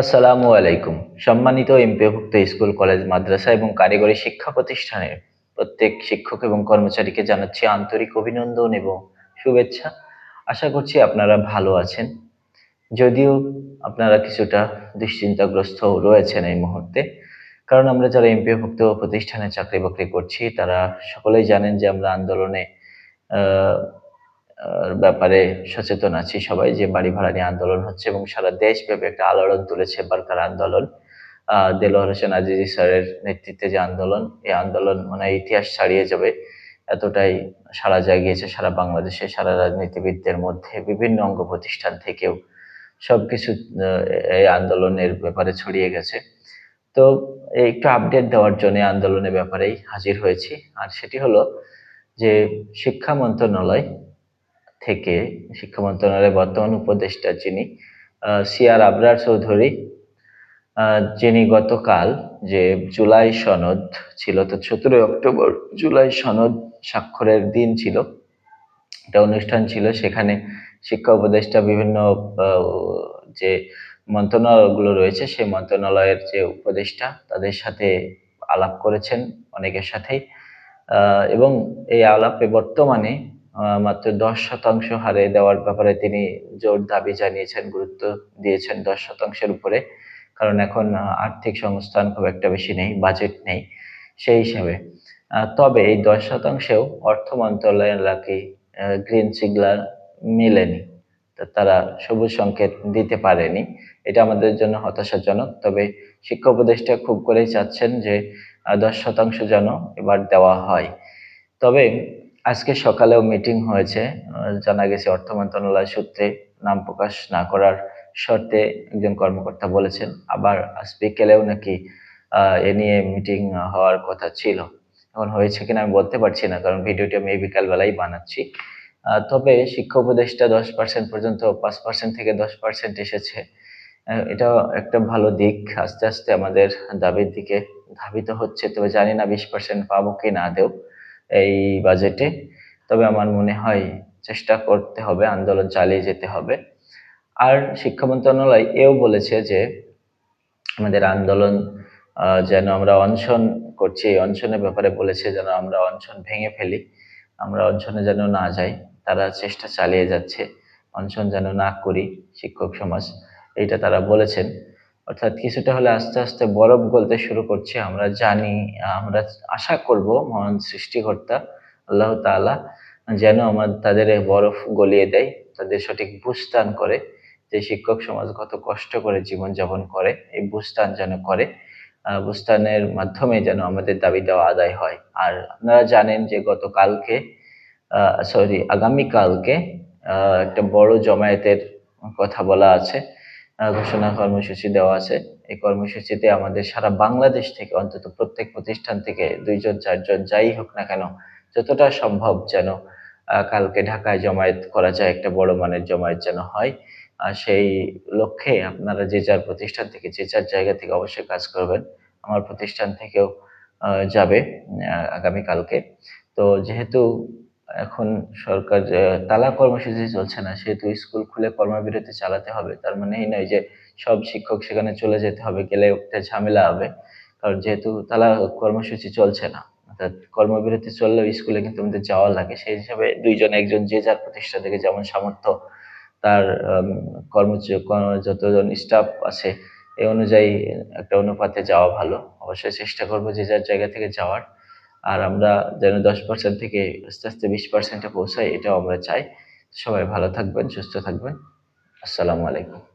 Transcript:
আসসালামু আলাইকুম। সম্মানিত এমপিভুক্ত স্কুল, কলেজ, মাদ্রাসা এবং কারিগরি শিক্ষা প্রতিষ্ঠানের প্রত্যেক শিক্ষক এবং কর্মচারীকে জানাচ্ছি আন্তরিক অভিনন্দন এবং শুভেচ্ছা। আশা করছি আপনারা ভালো আছেন। যদিও আপনারা কিছুটা দুশ্চিন্তাগ্রস্ত রয়েছেন এই মুহূর্তে, কারণ আমরা যারা এমপিভুক্ত প্রতিষ্ঠানে চাকরি বাকরি করছি, তারা সকলেই জানেন যে আমরা আন্দোলনে ব্যাপারে সচেতন আছি সবাই যে বাড়ি ভাড়া নিয়ে আন্দোলন হচ্ছে এবং সারা দেশব্যাপী একটা আলোড়ন তুলেছে বারকার আন্দোলন। দেলোয়ার হোসেন আজিজি স্যারের নেতৃত্বে যে আন্দোলন, এই আন্দোলন মানে ইতিহাস ছাড়িয়ে যাবে। এতটাই সারা জাগিয়েছে সারা বাংলাদেশে, সারা রাজনীতিবিদদের মধ্যে, বিভিন্ন অঙ্গ প্রতিষ্ঠান থেকেও। সবকিছু এই আন্দোলনের ব্যাপারে ছড়িয়ে গেছে। তো একটু আপডেট দেওয়ার জন্য আন্দোলনের ব্যাপারেই হাজির হয়েছি। আর সেটি হলো যে শিক্ষা মন্ত্রণালয় থেকে শিক্ষা মন্ত্রণালয়ের বর্তমান উপদেষ্টা যিনি সিআর আবরার চৌধুরী যিনি গতকাল যে জুলাই সনদ ছিল, তো সতেরোই অক্টোবর জুলাই সনদ স্বাক্ষরের দিন ছিল, একটা অনুষ্ঠান ছিল, সেখানে শিক্ষা উপদেষ্টা বিভিন্ন যে মন্ত্রণালয়গুলো রয়েছে, সেই মন্ত্রণালয়ের যে উপদেষ্টা, তাদের সাথে আলাপ করেছেন অনেকের সাথেই এবং এই আলাপে বর্তমানে মাত্র দশ শতাংশ হারে দেওয়ার ব্যাপারে তিনি জোর দাবি জানিয়েছেন, গুরুত্ব দিয়েছেন দশ শতাংশের উপরে। কারণ এখন আর্থিক সংস্থান খুব একটা বেশি নেই বাজেট নেই সেই হিসাবে। তবে এই দশ শতাংশেও অর্থ মন্ত্রণালয়কে গ্রিন সিগনাল মেলেনি। তারা সবুজ সংকেত দিতে পারেনি। এটা আমাদের জন্য হতাশাজনক। তবে শিক্ষা উপদেষ্টা খুব করেই চাচ্ছেন যে দশ শতাংশ যেন এবার দেওয়া হয়। তবে আজকে সকালেও মিটিং হয়েছে জানা গেছে অর্থ মন্ত্রণালয় সূত্রে নাম প্রকাশ না করার শর্তে একজন কর্মকর্তা বলেছেন। আবার আজ বিকেলেও নাকি এ নিয়ে মিটিং হওয়ার কথা ছিল। এখন হয়েছে কিনা আমি বলতে পারছি না, কারণ ভিডিওটি আমি এই বিকালবেলাই বানাচ্ছি। তবে শিক্ষা উপদেষ্টা দশ পার্সেন্ট পর্যন্ত, পাঁচ পার্সেন্ট থেকে দশ পার্সেন্ট এসেছে। এটা একটা ভালো দিক, আস্তে আস্তে আমাদের দাবির দিকে ধাবিত হচ্ছে, তবে জানি না বিশ পার্সেন্ট পাবো কি না দেও এই বাজেটে তবে আমার মনে হয় চেষ্টা করতে হবে, আন্দোলন চালিয়ে যেতে হবে। আর শিক্ষা মন্ত্রণালয় এও বলেছে যে, আমাদের আন্দোলন যেন আমরা অনশন করছি। এই অনশনের ব্যাপারে বলেছে যেন আমরা অনশন ভেঙে ফেলি। আমরা অনশনে যেন না যাই, তারা চেষ্টা চালিয়ে যাচ্ছে। অনশন যেন না করি শিক্ষক সমাজ। এইটা তারা বলেছেন। অর্থাৎ কিছুটা হলে আস্তে আস্তে বরফ গলতে শুরু করছে, আমরা জানি, আমরা আশা করব মহান সৃষ্টিকর্তা আল্লাহ তাআলা যেন আমার, তাদের বরফ গলিয়ে দেয়, তাদের সঠিক বুঝদান করে, যে শিক্ষক সমাজ কত কষ্ট করে জীবনযাপন করে, এই বুঝদান যেন করে বুঝদানের মাধ্যমে যেন আমাদের দাবি দেওয়া আদায় হয়। আর আপনারা জানেন যে গতকালকে সরি আগামীকালকে একটা বড় জমায়েতের কথা বলা আছে। ঘোষণা কর্মসূচি দেওয়া আছে। এই কর্মসূচিতে আমাদের সারা বাংলাদেশ থেকে, অন্তত প্রত্যেক প্রতিষ্ঠান থেকে দুইজন, চারজন, যাই হোক না কেন, যতটা সম্ভব যেন কালকে ঢাকায় জমায়েত করা যায়, একটা বড় মানের জমায়েত যেন হয়। আর সেই লক্ষ্যে আপনারা যে যার প্রতিষ্ঠান থেকে, যে যার জায়গা থেকে অবশ্যই কাজ করবেন, আমার প্রতিষ্ঠান থেকেও যাবে আগামীকালকে। তো যেহেতু এখন সরকার তালা কর্মসূচি চলছে না, সেহেতু স্কুল খুলে কর্মবিরতি চালাতে হবে। তার মানে এই নয় যে, সব শিক্ষক সেখানে চলে যেতে হবে, গেলে একটা ঝামেলা হবে। কারণ যেহেতু তালা কর্মসূচি চলছে না, অর্থাৎ কর্মবিরতি চললেও স্কুলে কিন্তু আমাদের যাওয়া লাগে। সেই হিসাবে দুইজন, একজন যে যার প্রতিষ্ঠান থেকে যেমন সামর্থ্য, তার কর্ম- যতজন স্টাফ আছে এই অনুযায়ী একটা অনুপাতে যাওয়া ভালো। অবশ্যই চেষ্টা করব যে যার জায়গা থেকে যাওয়ার। আর আমরা যেন দশ পার্সেন্ট থেকে আস্তে আস্তে বিশ পার্সেন্টে পৌঁছাই, এটাও আমরা চাই। সবাই ভালো থাকবেন, সুস্থ থাকবেন। আসসালামু আলাইকুম।